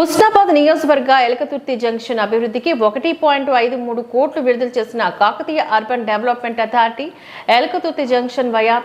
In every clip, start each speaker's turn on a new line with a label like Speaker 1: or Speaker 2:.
Speaker 1: హుస్నాబాద్ నియోజకవర్గ ఎలకతుర్తి జంక్షన్ అభివృద్ధికి ఒకటి పాయింట్ ఐదు మూడు కోట్లు విడుదల చేసిన Kakatiya urban development authority Elkathurthi junction via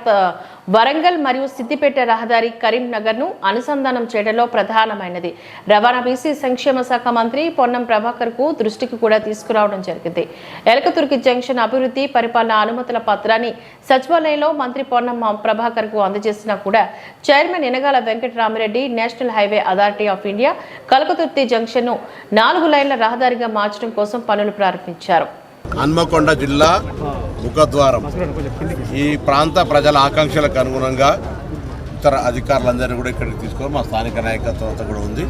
Speaker 1: Warangal మరియు సిద్దిపేట రహదారి కరీంనగర్ను అనుసంధానం చేయడంలో ప్రధానమైనది. రవాణా బీసీ సంక్షేమ శాఖ మంత్రి పొన్నం ప్రభాకర్కు దృష్టికి కూడా తీసుకురావడం జరిగింది. ఎలకతుర్కి జంక్షన్ అభివృద్ధి పరిపాలన అనుమతుల పత్రాన్ని సచివాలయంలో మంత్రి పొన్నం ప్రభాకర్కు అందజేసినా కూడా chairman Enagala Venkataramireddy national highway authority of India Kalakathurthi జంక్షన్ను నాలుగు లైన్ల రహదారిగా మార్చడం కోసం పనులు ప్రారంభించారు.
Speaker 2: హన్మకొండ జిల్లా ముఖద్వారం ఈ ప్రాంత ప్రజల ఆకాంక్షలకు అనుగుణంగా ఇతర అధికారులందరినీ కూడా ఇక్కడికి తీసుకొని మా స్థానిక నాయకత్వత కూడా ఉంది.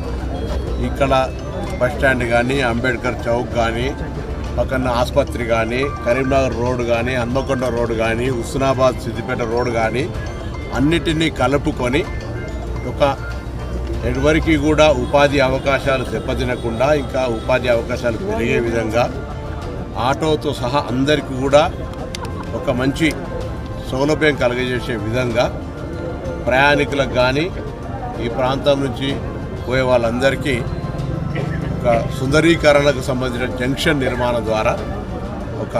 Speaker 2: ఇక్కడ బస్ స్టాండ్ కానీ అంబేద్కర్ చౌక్ కానీ పక్కన ఆసుపత్రి కానీ కరీంనగర్ రోడ్డు కానీ హన్మకొండ రోడ్ కానీ హుస్నాబాద్ సిద్దిపేట రోడ్డు కానీ అన్నిటినీ కలుపుకొని ఒక ఎవరికి కూడా ఉపాధి అవకాశాలు దెబ్బతినకుండా ఇంకా ఉపాధి అవకాశాలు పెరిగే విధంగా ఆటోతో సహా అందరికీ కూడా ఒక మంచి సౌలభ్యం కలుగజేసే విధంగా ప్రయాణికులకు కానీ ఈ ప్రాంతం నుంచి పోయే వాళ్ళందరికీ ఒక సుందరీకరణకు సంబంధించిన జంక్షన్ నిర్మాణం ద్వారా ఒక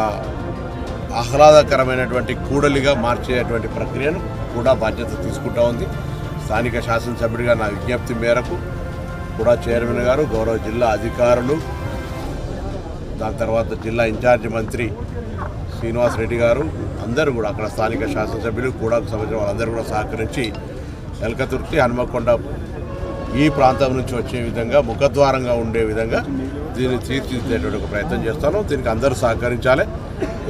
Speaker 2: ఆహ్లాదకరమైనటువంటి కూడలిగా మార్చేటువంటి ప్రక్రియను కూడా బాధ్యత తీసుకుంటా ఉంది. స్థానిక శాసనసభ్యుడిగా నా విజ్ఞప్తి మేరకు కూడా చైర్మన్ గారు గౌరవ జిల్లా అధికారులు దాని తర్వాత జిల్లా ఇన్ఛార్జి మంత్రి శ్రీనివాస్ రెడ్డి గారు అందరూ కూడా అక్కడ స్థానిక శాసనసభ్యులు కూడా సంబంధించిన వాళ్ళందరూ కూడా సహకరించి ఎలకతుర్తి హనుమకొండ ఈ ప్రాంతం నుంచి వచ్చే విధంగా ముఖద్వారంగా ఉండే విధంగా దీన్ని తీర్చిదిద్దేటువంటి ఒక ప్రయత్నం చేస్తాను. దీనికి అందరూ సహకరించాలి.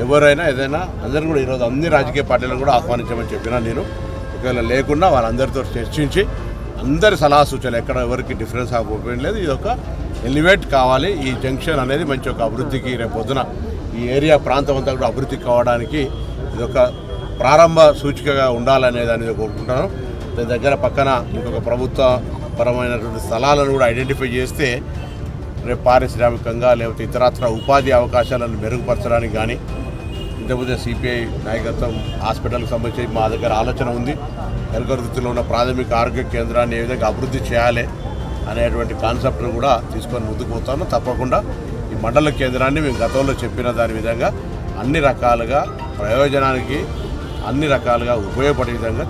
Speaker 2: ఎవరైనా ఏదైనా అందరూ కూడా ఈరోజు అన్ని రాజకీయ పార్టీలను కూడా ఆహ్వానించమని చెప్పినా నేను ఒకవేళ లేకుండా వాళ్ళందరితో చర్చించి అందరి సలహా సూచనలు ఎక్కడ ఎవరికి డిఫరెన్స్ ఆఫ్ లేదు. ఇది ఒక ఎలివేట్ కావాలి. ఈ జంక్షన్ అనేది మంచి ఒక అభివృద్ధికి రేపు పొద్దున ఈ ఏరియా ప్రాంతం అంతా కూడా అభివృద్ధి కావడానికి ఇది ఒక ప్రారంభ సూచికగా ఉండాలనేది అనేది కోరుకుంటాను దాని దగ్గర పక్కన ఇంకొక ప్రభుత్వ పరమైనటువంటి స్థలాలను కూడా ఐడెంటిఫై చేస్తే రేపు పారిశ్రామికంగా లేకపోతే ఇతరత్ర ఉపాధి అవకాశాలను మెరుగుపరచడానికి కానీ ఇంతకుముందే సిపిఐ నాయకత్వం హాస్పిటల్కి సంబంధించి మా దగ్గర ఆలోచన ఉంది. ఎలకరుతిలో ఉన్న ప్రాథమిక ఆరోగ్య కేంద్రాన్ని ఏ విధంగా అభివృద్ధి చేయాలి అనేటువంటి కాన్సెప్ట్ను కూడా తీసుకొని ముందుకు పోతాను. తప్పకుండా ఈ మండల కేంద్రాన్ని మేము గతంలో చెప్పిన దాని విధంగా అన్ని రకాలుగా ప్రయోజనానికి అన్ని రకాలుగా ఉపయోగపడే విధంగా